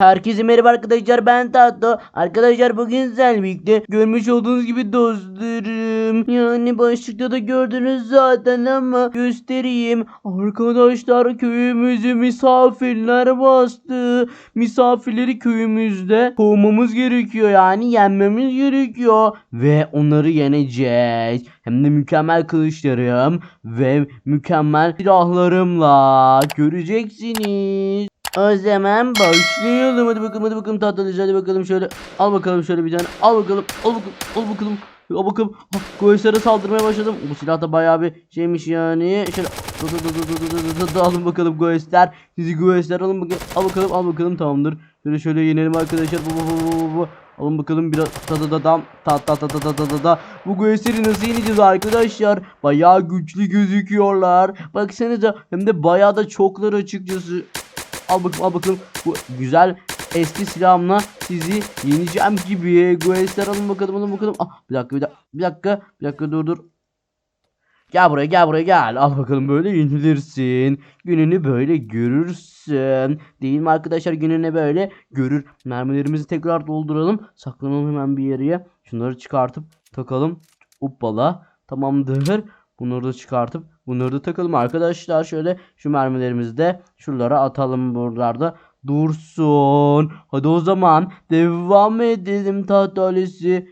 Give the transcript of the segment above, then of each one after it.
Herkese merhaba arkadaşlar ben Tato. Arkadaşlar bugün sizlerle görmüş olduğunuz gibi dostlarım. Yani başlıkta da gördünüz zaten ama göstereyim. Arkadaşlar köyümüzü misafirler bastı. Misafirleri köyümüzde kovmamız gerekiyor yani yenmemiz gerekiyor. Ve onları yeneceğiz. Hem de mükemmel kılıçlarım ve mükemmel silahlarımla göreceksiniz. O zaman başlayalım. Hadi bakalım hadi bakalım tatlılıca hadi bakalım şöyle. Al bakalım şöyle bir tane. Al bakalım. Al bakalım. Al bakalım. Al bakalım. Ah, Göğüslere saldırmaya başladım. Bu silah da bayağı bir şeymiş yani. Şöyle alın bakalım göğüsler. Sizi göğüsler alın bakalım. Al bakalım al bakalım tamamdır. Şöyle şöyle yenelim arkadaşlar. Bu bu bu bu. Alın bakalım biraz ta da da dam ta ta ta ta ta ta ta ta. Bu göğüsleri nasıl yeneceğiz arkadaşlar? Bayağı güçlü gözüküyorlar. Baksanıza hem de bayağı da çoklar açıkçası. Al bakalım al bakalım. Bu güzel eski silahımla sizi yeneceğim gibi. Guesler alın bakalım alın bakalım. Ah, bir dakika bir dakika bir dakika bir dakika dur dur. Gel buraya gel buraya gel. Al bakalım böyle yenilirsin. Gününü böyle görürsün. Değil mi arkadaşlar gününü böyle görür. Mermilerimizi tekrar dolduralım. Saklanalım hemen bir yere. Şunları çıkartıp takalım. Hoppala. Tamamdır. Bunları da çıkartıp bunları da takalım arkadaşlar. Şöyle şu mermilerimizi de şuralara atalım buralarda. Dursun. Hadi o zaman devam edelim tahtalesi.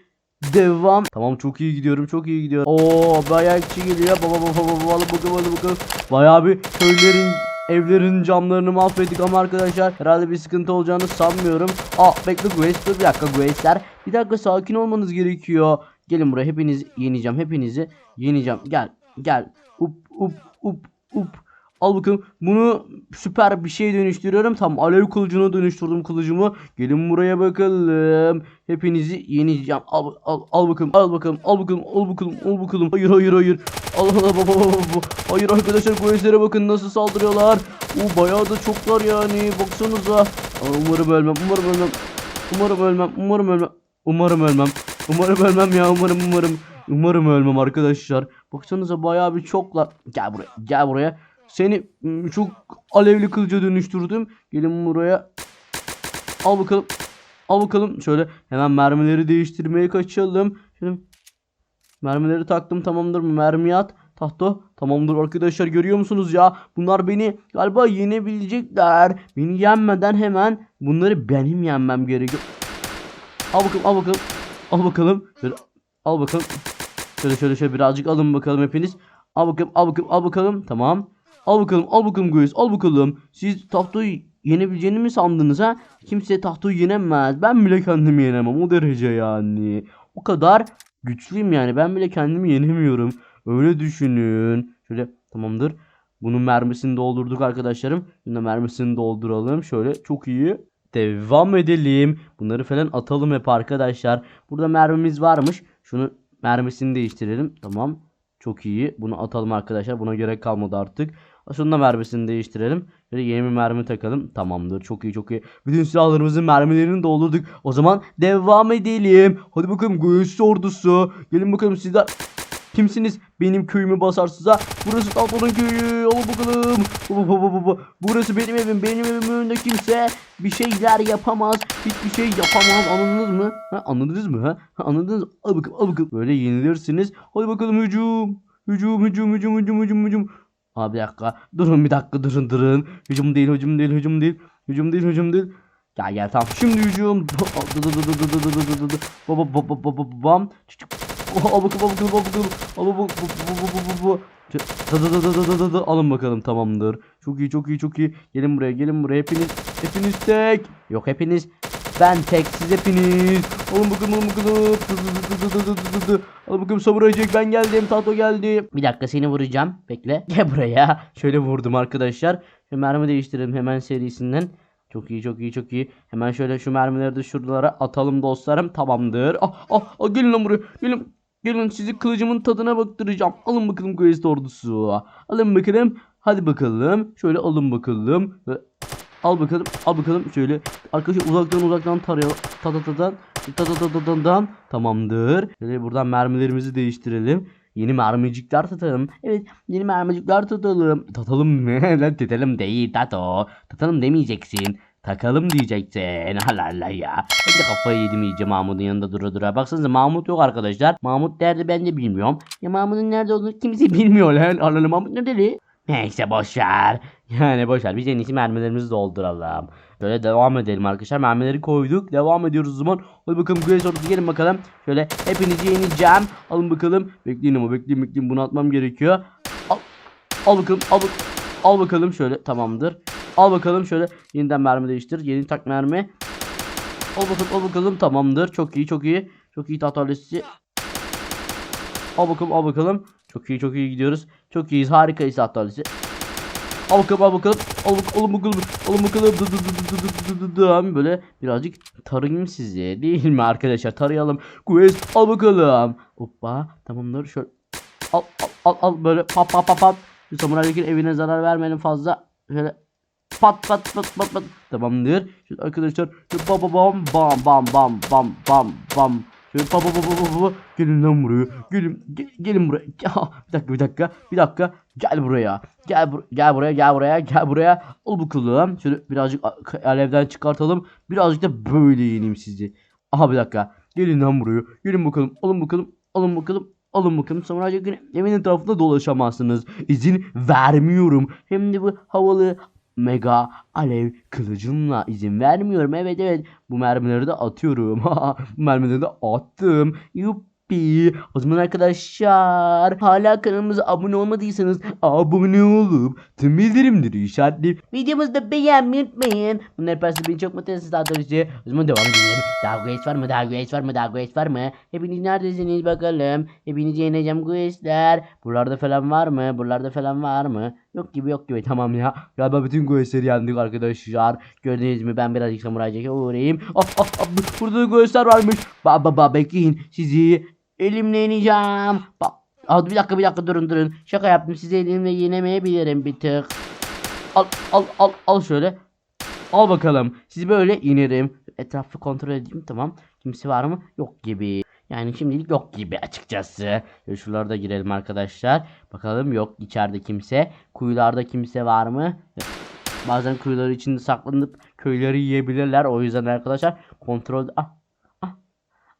Devam. Tamam çok iyi gidiyorum çok iyi gidiyorum. Oo bayağı kişi geliyor. Baba baba baba baba alın bakalım alın bakalım. Bayağı bir köylerin evlerin camlarını mahvettik ama arkadaşlar herhalde bir sıkıntı olacağını sanmıyorum. Aa bekle Guest dur bir dakika Guest'ler. Bir dakika sakin olmanız gerekiyor. Gelin buraya hepiniz yeneceğim hepinizi yeneceğim. Gel gel. Up up up up. Al bakalım bunu süper bir şey dönüştürüyorum. Tam alev kılıcına dönüştürdüm kılıcımı. Gelin buraya bakalım. Hepinizi yeneceğim. Al, al, al bakalım. Al bakalım. Al bakalım. Al bakalım. Al bakalım. Hayır hayır hayır. Allah Allah baba baba. Hayır arkadaşlar bu eslere bakın nasıl saldırıyorlar. O bayağı da çoklar yani. Baksanıza. Umarım ölmem. Umarım ölmem. Umarım ölmem. Umarım ölmem. Umarım ölmem. Umarım ölmem ya. Umarım umarım. Umarım ölmem arkadaşlar. Baksanıza bayağı bir çoklar. Gel buraya. Gel buraya. Seni ım, çok alevli kılıca dönüştürdüm. Gelin buraya. Al bakalım. Al bakalım. Şöyle hemen mermileri değiştirmeye kaçalım. Şöyle mermileri taktım tamamdır. Mermi at. Tahto. Tamamdır arkadaşlar görüyor musunuz ya? Bunlar beni galiba yenebilecekler. Beni yenmeden hemen bunları benim yenmem gerekiyor. Al bakalım al bakalım. Al bakalım. Şöyle al bakalım. Şöyle şöyle şöyle birazcık alın bakalım hepiniz. Al bakalım al bakalım al bakalım. Tamam. Al bakalım al bakalım Göğüs al bakalım. Siz tahtayı yenebileceğini mi sandınız ha? Kimse tahtayı yenemez. Ben bile kendimi yenemem o derece yani. O kadar güçlüyüm yani. Ben bile kendimi yenemiyorum. Öyle düşünün. Şöyle tamamdır. Bunun mermisini doldurduk arkadaşlarım. Da mermisini dolduralım. Şöyle çok iyi. Devam edelim. Bunları falan atalım hep arkadaşlar. Burada mermimiz varmış. Şunu mermisini değiştirelim. Tamam. Çok iyi. Bunu atalım arkadaşlar. Buna gerek kalmadı artık. Şunun da mermisini değiştirelim. Şöyle yeni bir mermi takalım. Tamamdır. Çok iyi çok iyi. Bütün silahlarımızın mermilerini doldurduk. O zaman devam edelim. Hadi bakalım göğüs ordusu. Gelin bakalım sizler. Kimsiniz? Benim köyümü basarsınız ha. Burası Tatlının köyü. Al bakalım. Burası benim evim. Benim evimin önünde kimse bir şeyler yapamaz. Hiçbir şey yapamaz. Anladınız mı? Ha, anladınız mı? Ha? Ha, anladınız mı? Al bakalım al bakalım. Böyle yenilirsiniz. Hadi bakalım hücum. Hücum hücum hücum hücum hücum hücum. Abi bir dakika. Durun bir dakika durun durun. Hücum değil hücum değil hücum değil. Hücum değil hücum değil. Gel gel tamam. Şimdi hücum. Bam. Bakalım al bakalım al bakalım. Al bakalım. Alın bakalım tamamdır. Çok iyi çok iyi çok iyi. Gelin buraya gelin buraya hepiniz. Hepiniz tek. Yok hepiniz. Ben tek siz hepiniz. Alın bakalım alın bakalım. Alın bakalım samuray Jack ben geldim. Tato geldi. Bir dakika seni vuracağım. Bekle. Gel buraya. Şöyle vurdum arkadaşlar. Şu mermi değiştirelim hemen serisinden. Çok iyi çok iyi çok iyi. Hemen şöyle şu mermileri de şuralara atalım dostlarım. Tamamdır. Ah ah, ah gelin lan buraya. Gelin. Gelin sizi kılıcımın tadına baktıracağım. Alın bakalım Quest ordusu. Alın bakalım. Hadi bakalım. Şöyle alın bakalım. Al bakalım. Al bakalım. Şöyle arkadaşlar uzaktan uzaktan tarayalım. Ta ta ta ta ta ta ta ta ta ta. Tamamdır. Şöyle buradan mermilerimizi değiştirelim. Yeni mermicikler tatalım. Evet yeni mermicikler tatalım. Tatalım mı? Lan tatalım değil tato. Tatalım demeyeceksin. Takalım diyeceksin. Allah Allah ya. Ben de kafayı yedim iyice Mahmut'un yanında dura dura. Baksanıza Mahmut yok arkadaşlar. Mahmut nerede ben de bilmiyorum. Ya Mahmut'un nerede olduğunu kimse bilmiyor lan. Allah Mahmut nerede? Neyse boşver. Yani boşver. Biz en iyisi mermilerimizi dolduralım. Böyle devam edelim arkadaşlar. Mermileri koyduk. Devam ediyoruz o zaman. Hadi bakalım Grace ortası gelin bakalım. Şöyle hepinizi yeneceğim. Alın bakalım. Bekleyin ama bekleyin bekleyin. Bunu atmam gerekiyor. Al, al bakalım. Al, al bakalım şöyle. Tamamdır. Al bakalım şöyle. Yeniden mermi değiştir. Yeni tak mermi. Al bakalım al bakalım. Tamamdır. Çok iyi çok iyi. Çok iyi tahtalesi. Al bakalım al bakalım. Çok iyi çok iyi gidiyoruz. Çok iyiyiz. Harikayız tahtalesi. Al bakalım al bakalım. Al bakalım al bakalım. Al bakalım. Dı dı dı dı dı dı dı Böyle birazcık tarayayım sizi. Değil mi arkadaşlar? Tarayalım. Quest al bakalım. Hoppa. Tamamdır. Şöyle. Al al al, al. böyle pat pat pat. Şu samuraydaki evine zarar vermeyelim fazla. Şöyle pat pat pat pat pat. Tamamdır. Şimdi arkadaşlar şöyle bam bam bam bam bam bam bam bam. Şöyle pa pa pa pa pa. Gelin lan buraya. Gelin ge- gelin buraya. Ya, bir dakika bir dakika. Bir dakika. Gel buraya. Gel bur gel buraya gel buraya gel buraya. Al bakalım. Şöyle birazcık alevden çıkartalım. Birazcık da böyle yeneyim sizi. Aha bir dakika. Gelin lan buraya. Gelin bakalım. Alın bakalım. Alın bakalım. Alın bakalım. Sonra gün evin etrafında dolaşamazsınız. İzin vermiyorum. Hem de bu havalı mega alev kılıcımla izin vermiyorum. Evet evet. Bu mermileri de atıyorum. bu mermileri de attım. Yuppi. O zaman arkadaşlar hala kanalımıza abone olmadıysanız abone olup tüm bildirimleri işaretleyip videomuzu da beğenmeyi unutmayın. Bunlar yaparsanız beni çok mutlu edersiniz arkadaşlar. O zaman devam edelim. Daha guest var mı? Daha guest var mı? Daha guest var mı? Hepiniz neredesiniz bakalım. Hepinizi yeneceğim guestler. Buralarda falan var mı? Buralarda falan var mı? Yok gibi yok gibi tamam ya. Galiba bütün guestleri yendik arkadaşlar. Gördünüz mü ben birazcık samuraycıya uğrayayım. Ah, ah, bu- burada da guestler varmış. Ba ba ba bekleyin sizi elimle yeneceğim. Bak. Al bir dakika bir dakika durun durun. Şaka yaptım sizi elimle yenemeyebilirim bir tık. Al al al al şöyle. Al bakalım. Sizi böyle inerim. Etrafı kontrol edeyim tamam. Kimse var mı? Yok gibi. Yani şimdilik yok gibi açıkçası. Şöyle Şuralarda girelim arkadaşlar. Bakalım yok içeride kimse. Kuyularda kimse var mı? Bazen kuyular içinde saklanıp köyleri yiyebilirler. O yüzden arkadaşlar kontrol... Ah, ah.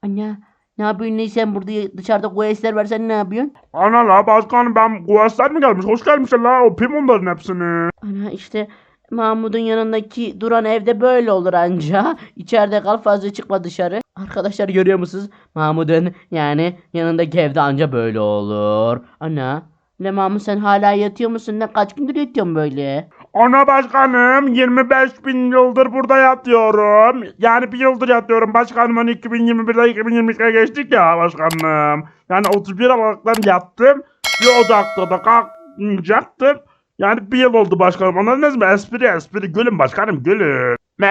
Anne ne yapıyorsun ne sen burada dışarıda questler var sen ne yapıyorsun? Ana la başkanım ben kuvvetler mi gelmiş? Hoş gelmişler la öpeyim onların hepsini. Ana işte Mahmut'un yanındaki duran evde böyle olur anca. İçeride kal fazla çıkma dışarı. Arkadaşlar görüyor musunuz? Mahmut'un yani yanındaki evde anca böyle olur. Ana. Ne Mahmut sen hala yatıyor musun? Ne kaç gündür yatıyorsun böyle? Ana başkanım 25 bin yıldır burada yatıyorum. Yani bir yıldır yatıyorum başkanım. Hani 2021'de 2022'ye geçtik ya başkanım. Yani 31 Aralık'tan yattım. Bir Ocak'ta da kalkacaktım. Yani bir yıl oldu başkanım. Anladınız mı? Espri espri. Gülün başkanım gülün.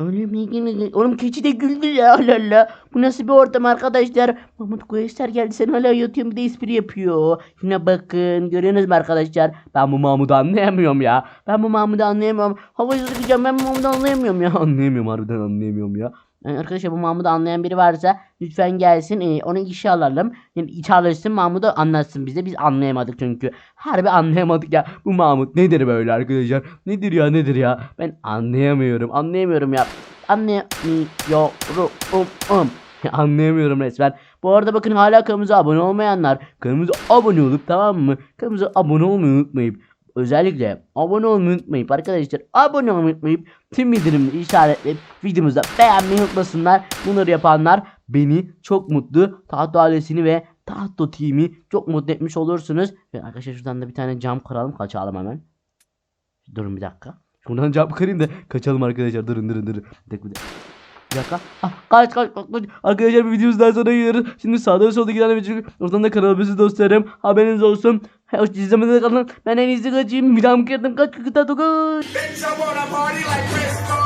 Oğlum ne gülü- Oğlum keçi de güldü ya Allah Allah. Bu nasıl bir ortam arkadaşlar? Mahmut Kuyuşlar geldi sen hala yatıyorsun bir de espri yapıyor. Şuna bakın görüyorsunuz mu arkadaşlar? Ben bu Mahmut'u anlayamıyorum ya. Ben bu Mahmut'u anlayamıyorum. Havayı sıkacağım ben bu Mahmut'u anlayamıyorum ya. Anlayamıyorum harbiden anlayamıyorum ya. Yani arkadaşlar bu Mahmut'u anlayan biri varsa lütfen gelsin ee, onu işe alalım. Yani çalışsın Mahmut'u anlatsın bize. Biz anlayamadık çünkü. Harbi anlayamadık ya. Bu Mahmut nedir böyle arkadaşlar? Nedir ya nedir ya? Ben anlayamıyorum. Anlayamıyorum ya. Anlayamıyorum. Um. Anlayamıyorum resmen. Bu arada bakın hala kanalımıza abone olmayanlar kanalımıza abone olup tamam mı? Kanalımıza abone olmayı unutmayıp özellikle abone olmayı unutmayıp arkadaşlar abone olmayı unutmayıp tüm bildirimleri işaretleyip videomuza beğenmeyi unutmasınlar. Bunları yapanlar beni çok mutlu Tahtı ailesini ve Tahtı team'i çok mutlu etmiş olursunuz. Ve arkadaşlar şuradan da bir tane cam kıralım kaçalım hemen. Durun bir dakika. Şuradan cam kırayım da kaçalım arkadaşlar. Durun durun durun. Bir dakika bir dakika. Bir dakika. Ah, kaç kaç kaç kaç. Arkadaşlar bir videomuzdan sonra gidiyoruz. Şimdi sağda ve solda giden video. Oradan da kanalımızı dostlarım. Haberiniz olsun. Hoş izlemede kalın. Ben en iyisi kaçayım. Bir daha mı? Kaç kaç kaç kaç. Bitch, I wanna party like Chris